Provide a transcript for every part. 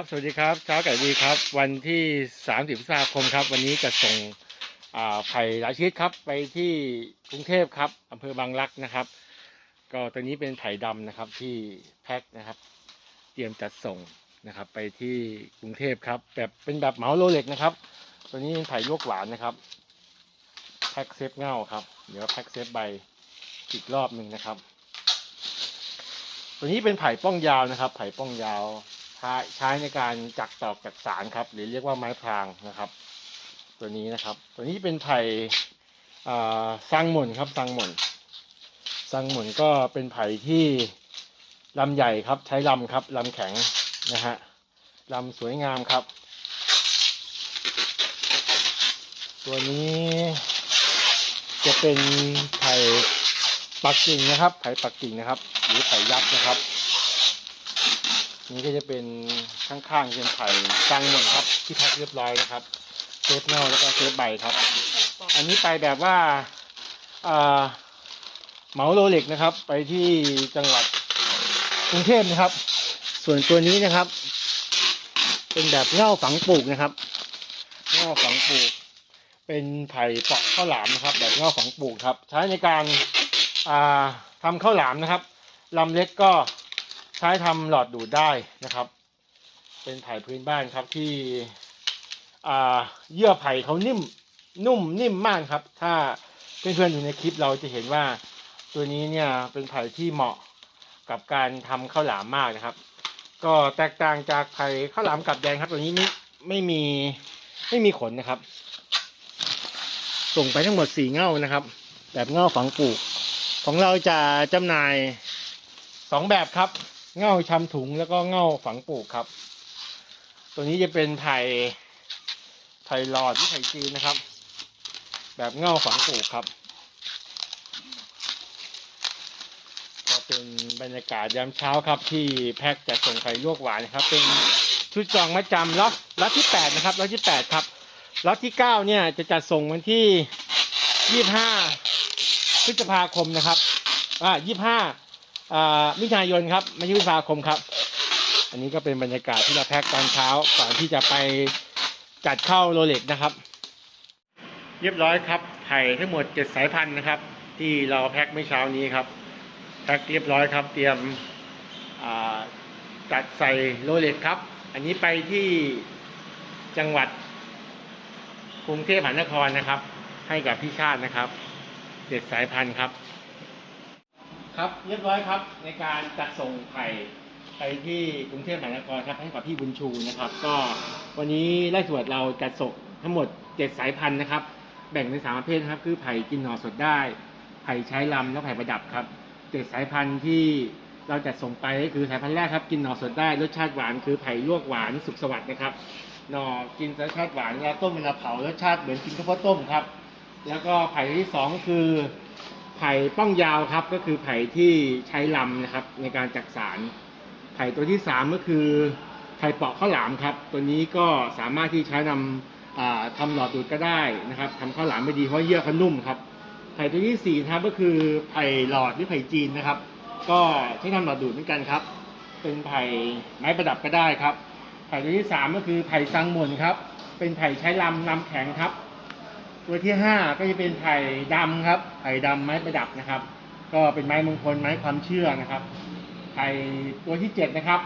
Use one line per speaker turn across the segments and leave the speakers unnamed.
ครับ สวัสดีครับ เช้าไก่ดีครับ วันที่ 30พฤษภาคมครับ วันนี้จะส่งไผ่หลายชนิดครับ ไปที่กรุงเทพครับอำเภอบางรักนะครับ ก็ตัวนี้เป็นไผ่ดำนะครับที่แพ็คนะครับ เตรียมจัดส่งนะครับ ไปที่กรุงเทพครับ แบบเป็นแบบเหมาโลเล็กนะครับ ตัวนี้เป็นไผ่ลวกหวานนะครับ แพ็คเซฟเง่าครับ เดี๋ยวแพ็คเซฟใบอีกรอบหนึ่งนะครับ ตัวนี้เป็นไผ่ป้องยาวนะครับ ไผ่ป้องยาว ใช้ในการจักตอกจักสารครับ หรือเรียกว่าไม้พรางนะครับ ตัวนี้นะครับ ตัวนี้เป็นไผ่อ่าซังหม่นครับซังหม่นซังหม่นก็เป็นไผ่ที่ลำใหญ่ครับ ใช้ลำครับลำแข็งนะฮะลำสวยงามครับ ตัวนี้จะเป็นไผ่ปักกิ่งนะครับ ไผ่ปักกิ่งนะครับ หรือไผ่ยักษ์นะครับ นี่ก็จะเป็นข้างๆเป็นไผ่ตังหมดครับ ที่พ็คเรียบร้อยนะครับเซฟเน่าแล้วก็เซฟใบครับ อันนี้ไปแบบว่าเหมาโลเล็กนะครับ ไปที่จังหวัดกรุงเทพนะครับ ส่วนตัวนี้นะครับ เป็นแบบเง่าฝังปลูกนะครับเง่าฝังปลูก เป็นไผ่เปาะข้าวหลามนะครับ แบบเง่าฝังปลูกครับ ใช้ในการาทำข้าวหลามนะครับลำเล็กก็ ใช้ทำหลอดดูดได้นะครับ เป็นไผ่พื้นบ้านครับที่เยื่อไผ่เขานิ่มนุ่มนิ่มมากครับ ถ้าเพื่อนๆอยู่ในคลิปเราจะเห็นว่าตัวนี้เนี่ยเป็นไผ่ที่เหมาะกับการทำข้าวหลามมากนะครับ ก็แตกต่างจากไผ่ข้าวหลามกับแดงครับ ตัวนี้ไม่ไม่มีไม่มีขนนะครับ ส่งไปทั้งหมดสี่เง่านะครับ แบบเง่าฝังปลูก ของเราจะจำหน่ายสองแบบครับ เง่าชำถุงแล้วก็เง่าฝังปลูกครับ ตัวนี้จะเป็นไผ่ไผ่หลอดที่ไผ่จีนนะครับ แบบเง่าฝังปลูกครับ ก็เป็นบรรยากาศยามเช้าครับ ที่แพ็คจะส่งไข่ลวกหวานนะครับ เป็นชุดจองมาจำล็อตล็อตที่แปดนะครับล็อตที่แปดครับล็อตที่เก้าเนี่ยจะจัดส่งวันที่ยี่ห้าพฤษภาคมนะครับ อ่ายี่ห้า มิถุนายนครับไม่ใช่พฤษภาคมครับ อันนี้ก็เป็นบรรยากาศที่เราแพ็คตอนเช้าก่อนที่จะไปจัดเข้าโรเล็กนะครับ เรียบร้อยครับไผ่ทั้งหมดเจ็ดสายพันธุ์นะครับ ที่เราแพ็คเมื่อเช้านี้ครับแพ็คเรียบร้อยครับ เตรียมจัดใส่โรเล็กครับ อันนี้ไปที่จังหวัดกรุงเทพมหานครนะครับ ให้กับพี่ชาตินะครับเจ็ดสายพันธุ์ครับ ครับเรียบร้อยครับในการจัดส่งไข่ไปที่กรุงเทพมหานครครับให้กับพี่บุญชูนะครับ ก็วันนี้ไล่สวดเราจัดส่งทั้งหมดเจ็ดสายพันธุ์นะครับ แบ่งเป็นสามประเภทครับคือไผ่กินหน่อสดได้ไผ่ใช้ลำและไผ่ประดับครับเจ็ดสายพันธุ์ที่เราจัดส่งไปก็คือสายพันธุ์แรกครับ กินหน่อสดได้รสชาติหวานคือไผ่ลวกหวานสุกสวัสดิ์นะครับหน่อกินรสชาติหวานเวลาต้มเวลาเผารสชาติเหมือนกินข้าวโพดต้มครับ แล้วก็ไผ่ที่สองคือ ไผ่ป้องยาวครับก็คือไผ่ที่ใช้ลำนะครับ ในการจักสาร ไผ่ตัวที่สามก็คือไผ่เปาะข้าวหลามครับ ตัวนี้ก็สามารถที่ใช้นำอ่าทำหลอดดูดก็ได้นะครับทำข้าวหลามไม่ดีเพราะเยื่อเขานุ่มครับ ไผ่ตัวที่สี่ครับก็คือไผ่หลอดหรือไผ่จีนนะครับ ก็ใช้ทำหลอดดูดเหมือนกันครับ เป็นไผ่ไม้ประดับก็ได้ครับ ไผ่ตัวที่สามก็คือไผ่ซังหม่นครับ เป็นไผ่ใช้ลำลำแข็งครับ ตัวที่ห้าก็จะเป็นไผ่ดำครับ ไผ่ดำไม้ประดับนะครับ ก็เป็นไม้มงคลไม้ความเชื่อนะครับไผ่ตัวที่เจ็ดนะครับ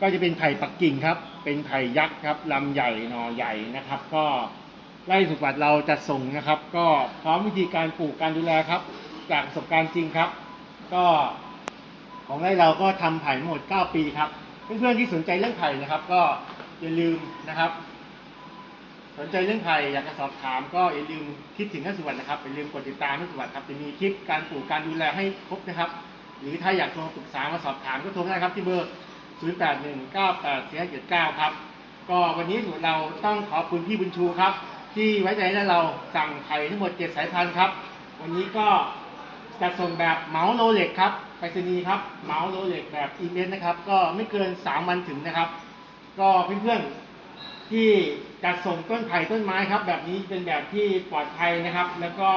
ก็จะเป็นไผ่ปักกิ่งครับ เป็นไผ่ยักษ์ครับลำใหญ่หน่อใหญ่นะครับ ก็ไล่สุขวัตเราจัดส่งนะครับ ก็พร้อมวิธีการปลูกการดูแลครับ จากประสบการณ์จริงครับ ก็ของไร่เราก็ทำไผ่หมด 9 ปีครับ เพื่อนๆที่สนใจเรื่องไผ่นะครับ ก็อย่าลืมนะครับ สนใจเรื่องไผ่อยากจะสอบถามก็อย่าลืมคิดถึงท่านสุวรรณนะครับอย่าลืมกดติดตามท่านสุวรรณครับจะมีคลิปการปลูกการดูแลให้ครบนะครับ หรือถ้าอยากโทรปรึกษามาสอบถามก็โทรได้ครับที่เบอร์ 08198479ครับก็วันนี้ส่วนเราต้องขอบคุณพี่บุญชูครับ ที่ไว้ใจให้เราสั่งไข่ทั้งหมด7สายพันธุ์ครับ วันนี้ก็จะส่งแบบเมาสโลเล็กครับไปรษณีย์ครับเมาสโลเล็กแบบอีเวนต์นะครับ ก็ไม่เกิน 3 วันถึงนะครับ ก็เพื่อนๆ ที่จัดส่งต้นไผ่ต้นไม้ครับ แบบนี้เป็นแบบที่ปลอดภัยนะครับ แล้วก็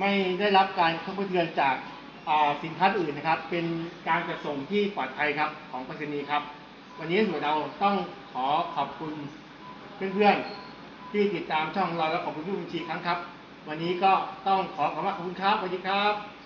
ไม่ได้รับการกระเทือนจากาสินค้าอื่นนะครับ เป็นการจัดส่งที่ปลอดภัยครับของไปรษณีย์ครับ วันนี้หน่วยเราต้องขอขอบคุณเพื่อนๆที่ติดตามช่องเราและขอบคุณผู้บัญชีครั้งครับ วันนี้ก็ต้องขอขอบคุณครับสวัสดีครับ